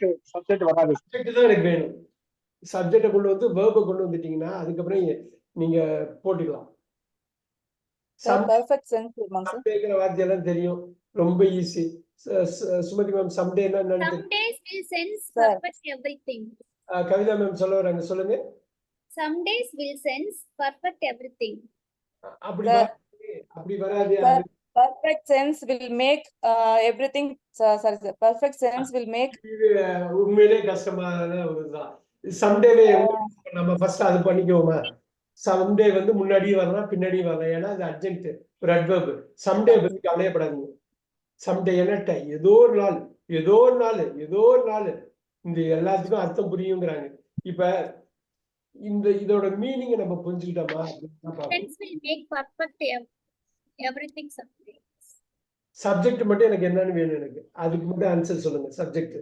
Subject subject வராது. Subject தான் எனக்கு வேணும். சப்ஜெக்டை கொண்டு வந்து வேர்பை கொண்டு வந்துட்டீங்கன்னா அதுக்கப்புறம் நீங்க- நீங்க போட்டுக்கலாம். பர்ஃபெக்ட் சென்ஸ் சம்டேங்கிற வார்த்தையெல்லாம் தெரியும். ரொம்ப ஈஸி சுமதி மேம் everything. தெரியும். கவிதா மேம் சொல்ல வராங்க சொல்லுங்க. Days will sense perfect everything. அப்படி அப்படி வராது. Perfect sense will make uh, everything uh, sorry sir perfect sense will make இது உண்மையிலே கஷ்டமான ஒரு இதுதான் சம்டேவே நம்ம ஃபர்ஸ்ட் அது பண்ணிக்குவோமா? சம்டே வந்து முன்னாடியே வரலாம் பின்னாடியே வரலாம். ஏன்னா அது அர்ஜென்ட் ஒரு அட்வர்ப் சம்டே பத்தி கவலையப்படாதீங்க. சம்டே என்ன ஏதோ ஒரு நாள் ஏதோ ஒரு நாள் ஏதோ ஒரு நாள். இந்த எல்லாத்துக்கும் அர்த்தம் புரியுங்கிறாங்க. இப்ப இந்த இதோட மீனிங்கை நம்ம புரிஞ்சுக்கிட்டோமா? Everything someday. சப்ஜெக்ட் மட்டும் எனக்கு என்னன்னு வேணும் எனக்கு. அதுக்கு மட்டும் ஆன்சர் சொல்லுங்க சப்ஜெக்ட்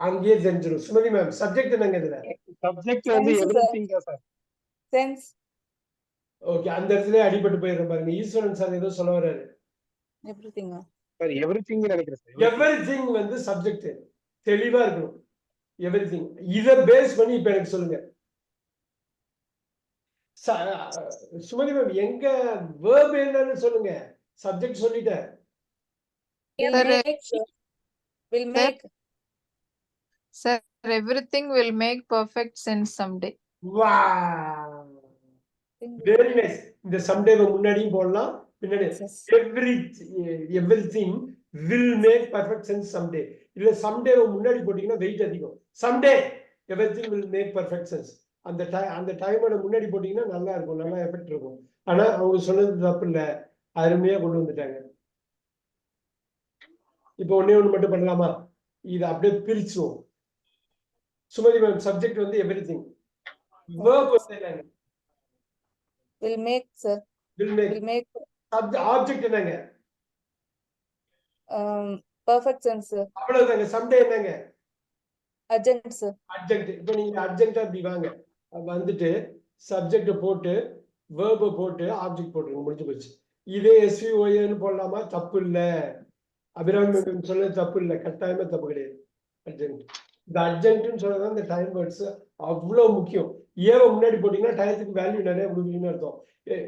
அங்கேயே தெரிஞ்சிடும் சுமதி மேம் சப்ஜெக்ட் என்னங்க இதுல? சப்ஜெக்ட் வந்து. Everything sir sense. ஓகே அந்த இடத்துல அடிபட்டு போயிடுற பாருங்க. ஈஸ்வரன் சார் ஏதோ சொல்ல everything uh, சார் எவ்ரிதிங் நினைக்கிறேன் சார் எவ்ரி திங் வந்து சப்ஜெக்ட் தெளிவா இருக்கணும். எவ்ரி திங் இத பேஸ் பண்ணி இப்ப எனக்கு சொல்லுங்க. சுமதி மேம் எங்க வேர்ப் என்னன்னு சொல்லுங்க. சப்ஜெக்ட் சொல்லிட்டேன். Will make Sir, everything will make perfect sense someday. வா வெரி நைஸ் இந்த சம்டேவை முன்னாடியும் போடலாம் பின்னாடி. Every everything will make perfect sense someday இல்ல சம்டேவை முன்னாடி போட்டீங்கன்னா வெயிட் அதிகம். Someday everything will make perfect sense அந்த டை அந்த டைமோட முன்னாடி போட்டீங்கன்னா நல்லா இருக்கும் நல்லா எஃபெக்ட் இருக்கும். ஆனா அவங்க சொன்னது தப்பு இல்ல அருமையா கொண்டு வந்துட்டாங்க. இப்போ ஒண்ணே ஒண்ணு மட்டும் பண்ணலாமா? இதை அப்படியே பிரிச்சுவோம். சுமதி மேம் சப்ஜெக்ட் வந்து everything will make sir. Will make will make. Object என்னங்க? Perfect sense sir. அவ்வளவுதாங்க. சம்டே என்னங்க? Urgent sir. அர்ஜென்ட் இப்போ நீங்க அர்ஜென்ட்டா இப்படி வாங்க. வந்துட்டு சப்ஜெக்டை போட்டு வேர்பை போட்டு ஆப்ஜெக்ட் போட்டுருங்க முடிஞ்சு போச்சு. இதே எஸ்விஓஏன்னு போடலாமா? தப்பு இல்லை அபிராமி சொல்ல தப்பு இல்லை கட்டாயமே தப்பு கிடையாது. அர்ஜென்ட் இந்த அர்ஜென்ட்னு சொல்றது இந்த டைம் வேர்ட்ஸ் அவ்வளோ முக்கியம். ஏவை முன்னாடி போட்டிங்கன்னா டயத்துக்கு வேல்யூ நிறைய கொடுக்குறீங்கன்னு அர்த்தம்.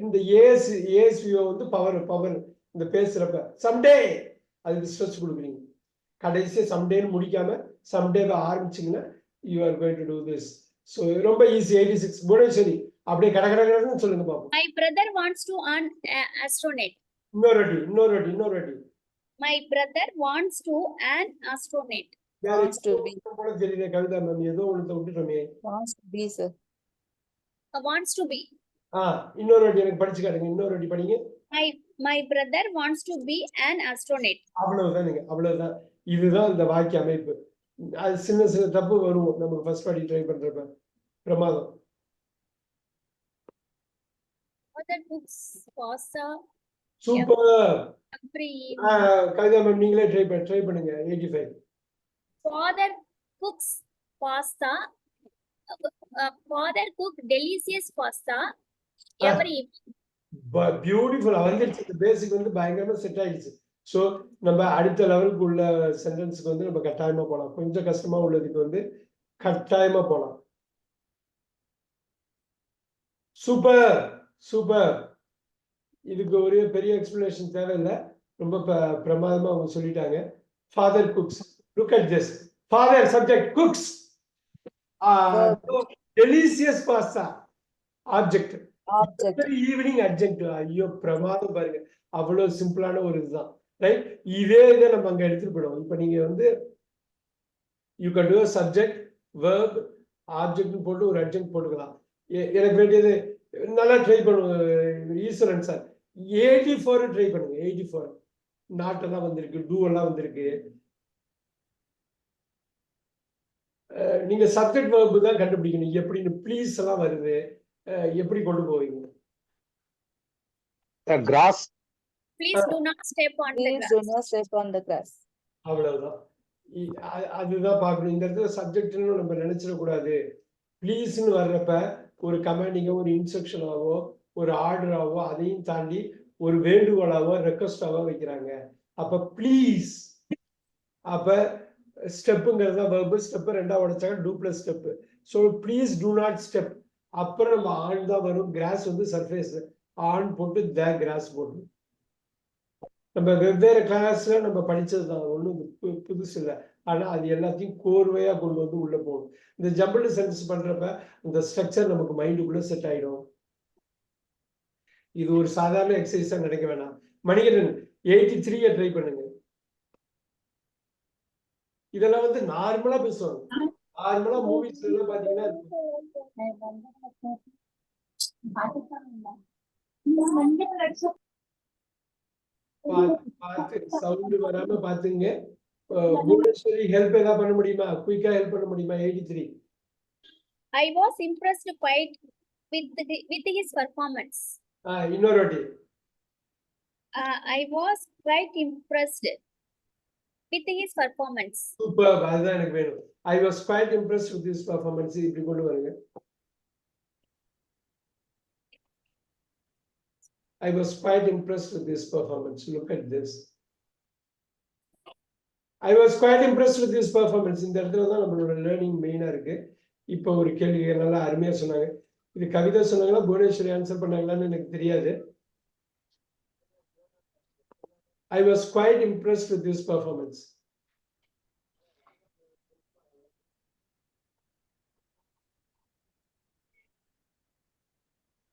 இந்த ஏஎஸ் ஏஎஸ்விஓ வந்து பவர் பவர் இந்த பேசுறப்ப சம்டே அதுக்கு ஸ்ட்ரெஸ் கொடுக்குறீங்க. கடைசியாக சம்டேன்னு முடிக்காம சம்டேவை ஆரம்பிச்சிங்கன்னா you are going to do this so ரொம்ப ஈஸி எயிட்டி சிக்ஸ் புவனேஸ்வரி அப்படியே கட கட கடன்னு சொல்லுங்க பாப்போம். My brother wants to earn a- astronaut. இன்னொரு வாட்டி இன்னொரு வாட்டி இன்னொரு வாட்டி. My brother wants to earn astronaut. வேற Wants to be. ஏதோ போல தெரியல கவிதா மேம் ஏதோ ஒன்று விட்டுட்டோமே. To be sir. Uh, Wants to be. ஆ இன்னொரு வாட்டி எனக்கு படிச்சு காட்டுங்க. இன்னொரு வாட்டி படிங்க. My my brother wants to be an astronaut. அவ்வளவுதான் நீங்க அவ்வளவுதான். இதுதான் இந்த வாக்கிய அமைப்பு. அது சின்ன சின்ன தப்பு வரும். நமக்கு ஃபர்ஸ்ட் வாட்டி ட்ரை பண்றப்ப. பிரமாதம். சூப்பர் கவிதா மேம் நீங்களே ட்ரை ட்ரை பண்ணுங்க. Eighty five father cooks pasta. uh, uh, father cook delicious pasta. Ah. every evening. Beautiful வந்துருச்சு பேசிக் வந்து பயங்கரமா செட் ஆயிடுச்சு. ஸோ நம்ம அடுத்த லெவலுக்கு உள்ள சென்டென்ஸ்க்கு வந்து நம்ம கட்டாயமா போகலாம் கொஞ்சம் கஷ்டமா உள்ளதுக்கு வந்து கட்டாயமா போகலாம் சூப்பர் சூப்பர் இதுக்கு ஒரு பெரிய எக்ஸ்பிளனேஷன் தேவையில்லை. ரொம்ப ப- பிரமாதமா அவங்க சொல்லிட்டாங்க. Father cooks look at this father subject cooks delicious pasta object evening urgent ஐயோ பிரமாதம் பாருங்க. அவ்வளவு சிம்பிளான ஒரு இதுதான். ரைட் இதே இதை நம்ம அங்க எடுத்துட்டு போயிடுவோம். இப்போ நீங்க வந்து you can do subject verb ஆப்ஜெக்ட்னு போட்டு ஒரு அர்ஜென்ட் போட்டுக்கலாம். எனக்கு வேண்டியது நல்லா ட்ரை பண்ணுவோம் Eswaran sir eighty four try பண்ணுங்க எயிட்டி ஃபோர் நாட்டெல்லாம் வந்திருக்கு டூ எல்லாம் வந்திருக்கு. நீங்க சப்ஜெக்ட் வேர்பு தான் கண்டுபிடிக்கணும். எப்படின்னு ப்ளீஸ் எல்லாம் வருது. எப்படி கொண்டு போவீங்க? Cross Please do not step on the please grass. do not step on the grass. அவ்வளவுதான். அதுதான் பார்க்கணும். இந்த இடத்துல சப்ஜெக்ட்னு நம்ம நினைச்சிடக்கூடாது ப்ளீஸ்னு வர்றப்ப ஒரு கமாண்டிங்கோ ஒரு இன்ஸ்ட்ரக்ஷனாவோ ஒரு ஆர்டராவோ அதையும் தாண்டி ஒரு வேண்டுகோளாவோ ரெக்வஸ்டாவோ வைக்கிறாங்க. அப்ப ப்ளீஸ் அப்ப ஸ்டெப்புங்கிறது தான் verb. ஸ்டெப் ரெண்டா உடைச்சாங்க two plus step so please do not step அப்புறம் நம்ம ஆண் தான் வரும். கிராஸ் வந்து சர்ஃபேஸ் ஆண் போட்டு த கிராஸ் போட்டு நம்ம வெவ்வேறு கிளாஸ்ல நம்ம படிச்சது தான் ஒன்றும் புதுசு இல்லை. ஆனா அது எல்லாத்தையும் கோர்வையா கொண்டு வந்து உள்ள போகணும். இந்த ஜம்பிள் சென்ஸ் பண்றப்ப இந்த ஸ்ட்ரக்சர் நமக்கு மைண்டுக்குள்ள செட் ஆயிடும். இது ஒரு சாதாரண எக்ஸசைஸா நினைக்க வேணாம். மணிகரன் எயிட்டி த்ரீயை ட்ரை பண்ணுங்க. இதெல்லாம் வந்து நார்மலா பேசுவாங்க. நார்மலா மூவிஸ் எல்லாம் பாத்தீங்கன்னா பார்த்து சவுண்ட் வராம பாத்துங்க புவனேஸ்வரி ஹெல்ப் ஏதாவது பண்ண முடியுமா? குயிக்கா ஹெல்ப் பண்ண முடியுமா? Eighty three was impressed quite with the, with his performance. இன்னொரு வாட்டி. I was quite impressed with his performance. சூப்பர் அதுதான் எனக்கு வேணும். I was quite impressed with this performance இப்படி கொண்டு வருங்க. I was quite impressed with this performance. Look at this I was quite impressed with this performance இந்த இடத்துல தான் நம்மளோட லேர்னிங் மெயினா இருக்கு. இப்போ ஒரு கேள்வி நல்லா அருமையா சொன்னாங்க. இது கவிதா சொன்னாங்களா? புவனேஸ்வரி ஆன்சர் பண்ணாங்களான்னு எனக்கு தெரியாது. I was quite impressed with this performance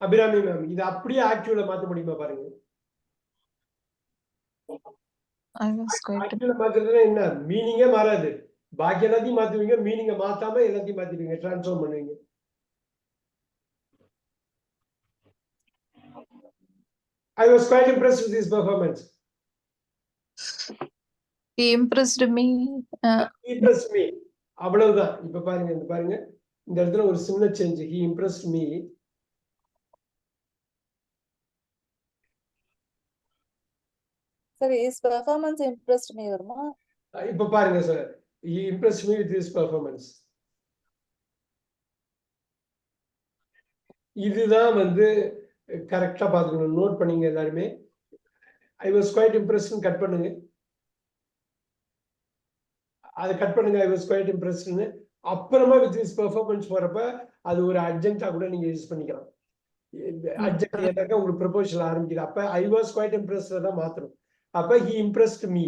Abirami ma'am இது அப்படியே ஆக்டிவ்ல மாத்த முடியுமா பாருங்க? I was quite ஆக்டிவ்ல மாத்துறதுன்னா என்ன? மீனிங்கே மாறாது. பாக்கி எல்லாத்தையும் மாத்துவீங்க மீனிங்க மாத்தாம எல்லாத்தையும் மாத்திடுவீங்க டிரான்ஸ்ஃபார்ம் பண்ணுவீங்க. I was quite impressed with this performance he impressed me. Uh, impress me அவ்வளவுதான். இப்ப பாருங்க இந்த பாருங்க. இந்த இடத்துல ஒரு சின்ன சேஞ்ச் ஹி இம்ப்ரெஸ்ட் மீ சரி இஸ் பெர்ஃபார்மன்ஸ் இம்ப்ரெஸ்ட் மீ வருமா? இப்ப பாருங்க sir he impressed me with this performance இதுதான் வந்து கரெக்டா பாத்துக்கணும் நோட் பண்ணீங்க எல்லாருமே. ஐ வாஸ் குவைட் இம்ப்ரெஸ்ட்னு கட் பண்ணுங்க. அதை கட் பண்ணுங்க ஐ வாஸ் குவைட் இம்ப்ரெஸ்ட்னு அப்புறமா வித் திஸ் பெர்ஃபார்மன்ஸ் போறப்ப அது ஒரு அர்ஜென்ட்டா கூட நீங்க யூஸ் பண்ணிக்கலாம். அர்ஜென்ட் உங்களுக்கு ப்ரொபோசல் ஆரம்பிக்குது. அப்ப ஐ வாஸ் குவைட் இம்ப்ரெஸ்ட் தான் மாத்தணும். அப்ப ஹி இம்ப்ரெஸ்ட் மீ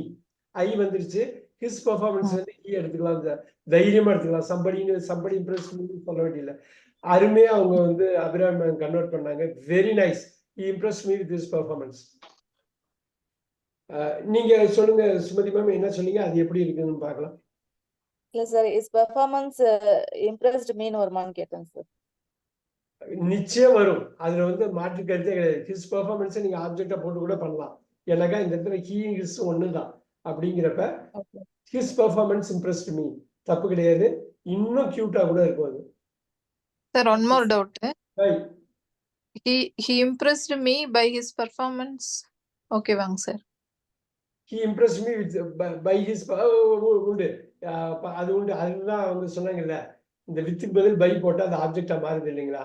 ஐ வந்துருச்சு. ஹிஸ் பெர்ஃபார்மன்ஸ் வந்து ஹி எடுத்துக்கலாம். இந்த தைரியமா எடுத்துக்கலாம். சம்படின்னு சம்படி இம்ப்ரெஸ் சொல்ல வேண்டியதில்ல. அருமையா அவங்க வந்து அபிராம் கன்வெர்ட் பண்ணாங்க. Very nice he impress me with this performance நீங்க சொல்லுங்க சுமதி மேம் என்ன சொன்னீங்க? அது எப்படி இருக்குன்னு பார்க்கலாம். இல்ல சார் இஸ் பெர்ஃபார்மன்ஸ் இம்ப்ரெஸ்ட் மீன் வருமான்னு கேட்டேன் சார் நிச்சயம் வரும். அதுல வந்து மாற்று கருத்தே கிடையாது. ஹிஸ் பெர்ஃபார்மன்ஸை நீங்க ஆப்ஜெக்டா போட்டு கூட பண்ணலாம். எனக்கா இந்த இடத்துல ஹீ ஹிஸ் ஒண்ணுதான் அப்படிங்கிறப்ப okay his performance impressed me தப்பு கிடையாது இன்னும் கியூட்டா கூட இருக்கும் அது one more doubt. Right. He he impressed me by his performance. Okay, வாங்க sir. He impress me with by his உண்டு ப- அது உண்டு அதுதான் அவங்க சொன்னாங்கல்ல இந்த வித்துக்கு பதில் பை போட்டா அது ஆப்ஜெக்டா மாறுது இல்லைங்களா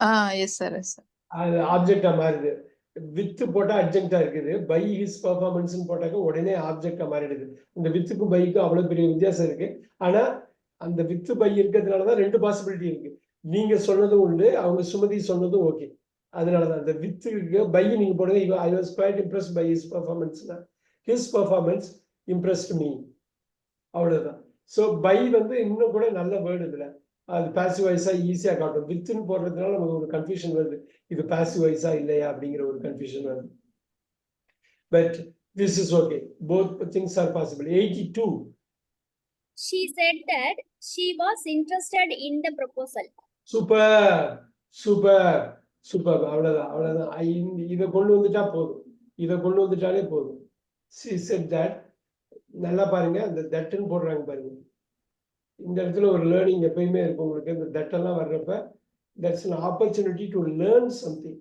Ah, yes sir, yes sir. அது ஆப்ஜெக்டா மாறுது வித்து போட்டா அப்ஜெக்டா இருக்குது. பை ஹிஸ் பர்ஃபார்மன்ஸ் போட்டாக்க உடனே ஆப்ஜெக்டா மாறிடுது. இந்த வித்துக்கும் பைக்கும் அவ்வளவு பெரிய வித்தியாசம் இருக்கு. ஆனா அந்த வித்து பை இருக்கிறதுனாலதான் ரெண்டு பாசிபிலிட்டி இருக்கு. நீங்க சொன்னதும் உண்டு அவங்க சுமதி சொன்னதும் ஓகே அதனாலதான் அந்த வித்து பை நீங்க போடுங்க. I was quite impress by his பர்ஃபார்மன்ஸ்னா his performance impressed me அவ்வளவுதான். ஸோ பை வந்து இன்னும் கூட நல்ல வேர்டு இதுல. அது பாசிவ் வாய்ஸா ஈஸியா காட்டும். வித்துன்னு போடுறதுனால நமக்கு ஒரு கன்ஃபியூஷன் வருது. இது பாசிவ் வாய்ஸா இல்லையா அப்படிங்கிற ஒரு கன்ஃபியூஷன் வருது. But this is okay both things are possible eighty two She said that she was interested in the proposal. Super super சூப்பர் அவ்வளவுதான் அவ்வளவுதான். இதை கொண்டு வந்துட்டா போதும். இதை கொண்டு வந்துட்டாலே போதும். சி செட் தட் நல்லா பாருங்க. அந்த தட்டுன்னு போடுறாங்க பாருங்க. இந்த இடத்துல ஒரு லேர்னிங் எப்பயுமே இருக்கும் உங்களுக்கு இந்த தட்டெல்லாம் வர்றப்ப that's an opportunity to learn something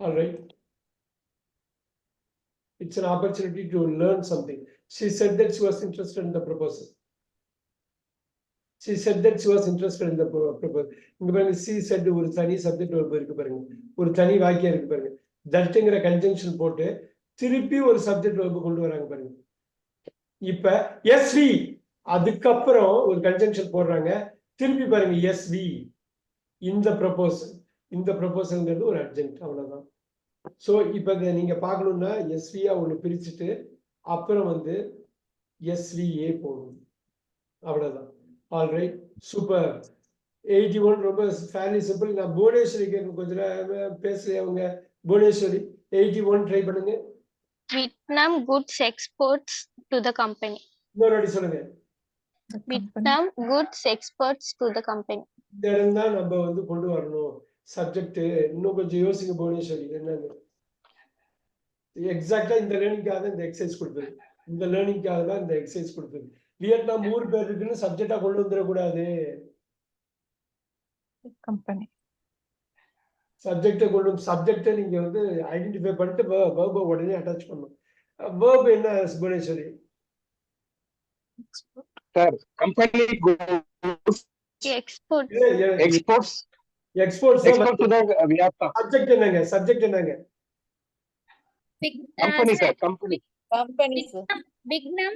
all right it's an opportunity to learn something. She said that she was interested in the proposal. She said that she was interested in the இங்க பாருங்க C set ஒரு தனி subject இருக்கு பாருங்க ஒரு தனி வாக்கியம் இருக்கு பாருங்க தட்டுங்கிற கன்ஜங்ஷன் போட்டு திருப்பி ஒரு சப்ஜெக்ட் வகுப்பு கொண்டு வராங்க பாருங்க இப்ப எஸ்வி அதுக்கப்புறம் ஒரு கன்ஜங்ஷன் போடுறாங்க. திருப்பி பாருங்க எஸ்வி இந்த ப்ரப்போசல் இந்த ப்ரப்போசல்ங்கிறது ஒரு அர்ஜென்ட் அவ்வளவுதான். ஸோ இப்போ இதை நீங்க பார்க்கணும்னா எஸ்வியா ஒன்று பிரிச்சுட்டு அப்புறம் வந்து எஸ்விஏ போகணும் அவ்வளவுதான். ஆல்ரைட் சூப்பர் எயிட்டி ஒன் ரொம்ப ஃபேர்லி சிம்பிள் நான் புவனேஸ்வரி கொஞ்சம் கொஞ்ச அவங்க? புவனேஸ்வரி எயிட்டி ஒன் ட்ரை பண்ணுங்க. Vietnam goods exports to the company. இன்னொரு வாட்டி சொல்லுங்க. Vietnam goods exports to the company. இந்த இடம் தான் நம்ம வந்து கொண்டு வரணும் சப்ஜெக்ட் இன்னும் கொஞ்சம் யோசிங்க புவனேஸ்வரி என்னன்னு எக்ஸாக்டா இந்த லேர்னிங்காக தான் இந்த எக்ஸசைஸ் கொடுத்தது இந்த லேர்னிங்காக தான் இந்த எக்ஸசைஸ் கொடுத்தது வியட்நாம் ஊர் பேர் இருக்குன்னு சப்ஜெக்டா கொண்டு வந்துடக்கூடாது The company. சப்ஜெக்டை கொண்டு சப்ஜெக்டை நீங்க வந்து ஐடென்டிஃபை பண்ணிட்டு வேர்பை உடனே அட்டாச் பண்ணணும் வேர்ப் என்ன Bhuvaneswari Export. Sir company Export exports exports export to the Vietnam subject என்னங்க சப்ஜெக்ட் என்னங்க Big, uh, company sir, sir company Companies, Vietnam,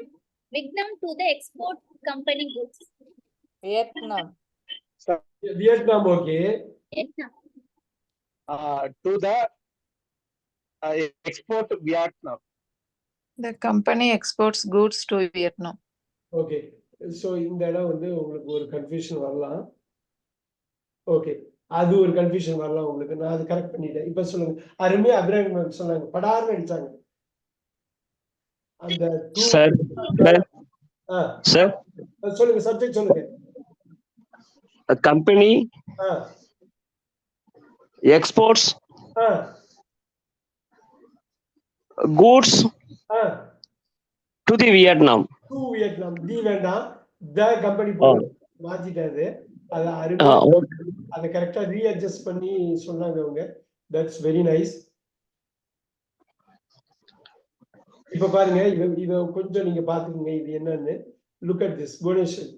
Vietnam to the export company goods. Vietnam, Vietnam okay Vietnam. To the export Vietnam The company exports goods to Vietnam. Okay so இந்த இடம் வந்து உங்களுக்கு ஒரு confusion வரலாம். Okay அது ஒரு confusion வரலாம் உங்களுக்கு. நான் அது கரெக்ட் பண்ணிட்டேன். இப்ப சொல்லுங்க. அருமையா அபிராமி சொன்னாங்க. படார்னு அடிச்சாங்க. அந்த two- Sir, sir. Ah, Sir, சொல்லுங்க சப்ஜெக்ட் சொல்லுங்க. A company ah. To the Vietnam. To Vietnam. The வேண்டாம். The company ah. மாத்திட்டாரு அது. okay. அதை கரெக்டா ரீஅட்ஜஸ்ட் பண்ணி சொன்னாங்க அவங்க. தட்ஸ் வெரி நைஸ் இப்ப பாருங்க இவ கொஞ்சம் நீங்க பாத்துக்கோங்க இது என்னன்னு. Look at this Bhuvaneswar.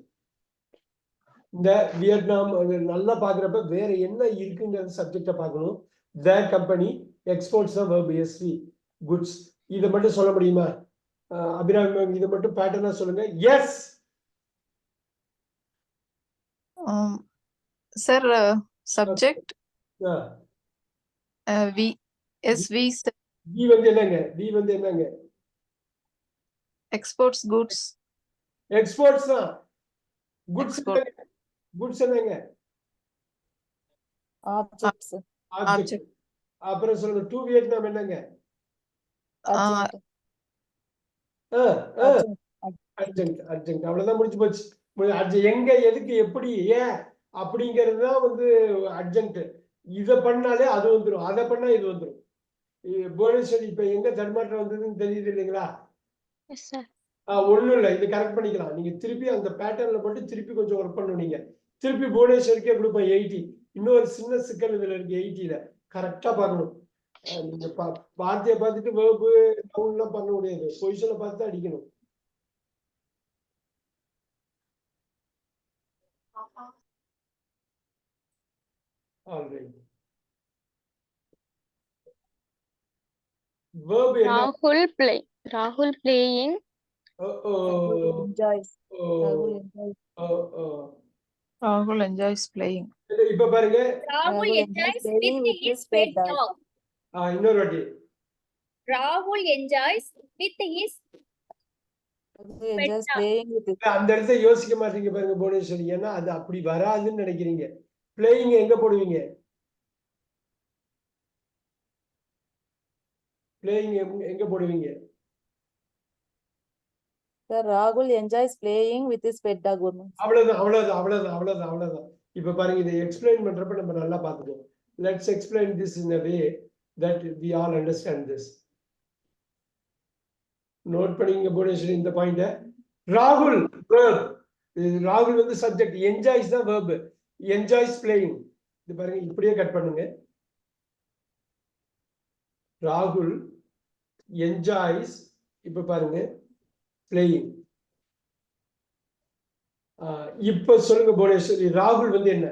இந்த வியட்நாம் நல்லா பாக்குறப்ப வேற என்ன இருக்குங்கிறது சப்ஜெக்ட பார்க்கணும். The company exports verb S V goods இதை மட்டும் சொல்ல முடியுமா? அபிராமி இதை மட்டும் பேட்டர்னா சொல்லுங்க. S Um, sir, uh, subject, uh, V, SV sir, the வந்து என்னங்க? டி வந்து என்னங்க? Exports goods, எக்ஸ்போர்ட்ஸ் தான். குட்ஸ். குட்ஸ் என்னங்க? Objects, ஆப்ஜெக்ட் object, அப்புறம் சொல்லுங்க டூ வியட்நாம் என்னங்க urgent, ah, ah, urgent, urgent. Urgent அவ்வளவுதான் முடிஞ்சு போச்சு. எங்க எதுக்கு எப்படி ஏன் அப்படிங்கிறது தான் வந்து அர்ஜென்ட் இத பண்ணாலே அது வந்துடும் அதை பண்ணா இது வந்துடும் புவனேஸ்வரி இப்ப எங்க தடுமாற்றம் வந்ததுன்னு தெரியுது இல்லைங்களா? ஒண்ணும் இல்ல. இது கரெக்ட் பண்ணிக்கலாம். நீங்க திருப்பி அந்த பேட்டர்ன்ல மட்டும் திருப்பி கொஞ்சம் ஒர்க் பண்ணணும் நீங்க. திருப்பி புவனேஸ்வரிக்கே கொடுப்பேன் எயிட்டி இன்னொரு சின்ன சிக்கல் இதுல இருக்கு எயிட்டில கரெக்டா பார்க்கணும். நீங்க வார்த்தையை பார்த்துட்டு வேர்பு எல்லாம் பண்ண முடியாது பொசிஷனை பார்த்து தான் அடிக்கணும் Alright. Verb என்ன Rahul play, Rahul playing, Oh, oh, enjoys, Rahul oh, enjoys, oh, oh. Rahul enjoys playing. இல்ல, இப்ப பாருங்க Rahul Rahul இன்னொரு வாட்டி. playing with his இல்ல, அந்த இடத்த யோசிக்க மாட்டீங்க பாருங்க புவனேஸ்வரி. ஏன்னா அது அப்படி வராதுன்னு நினைக்கிறீங்க. பிளேயிங் எங்க போடுவீங்க? பிளேயிங் எங்க போடுவீங்க? Rahul enjoys playing with his pet dog. woman. அவ்வளவுதான் அவ்வளவுதான் அவ்வளவுதான் அவ்வளவுதான் அவ்வளவுதான். இப்ப பாருங்க இதை எக்ஸ்பிளைன் பண்றப்ப நம்ம நல்லா பார்த்துக்கோம் let's explain this in a way that we all understand this note பண்ணிங்க புவனேஸ்வரி இந்த பாயிண்ட ராகுல் ராகுல் வந்து சப்ஜெக்ட் என்ஜாய்ஸ் தான் verb. என்ஜாய்ஸ் பிளேயிங் இது பாருங்க இப்படியே கட் பண்ணுங்க. ராகுல் என்ஜாய்ஸ் இப்ப பாருங்க பிளேயிங் இப்ப சொல்லுங்க புவனேஸ்வரி ராகுல் வந்து என்ன?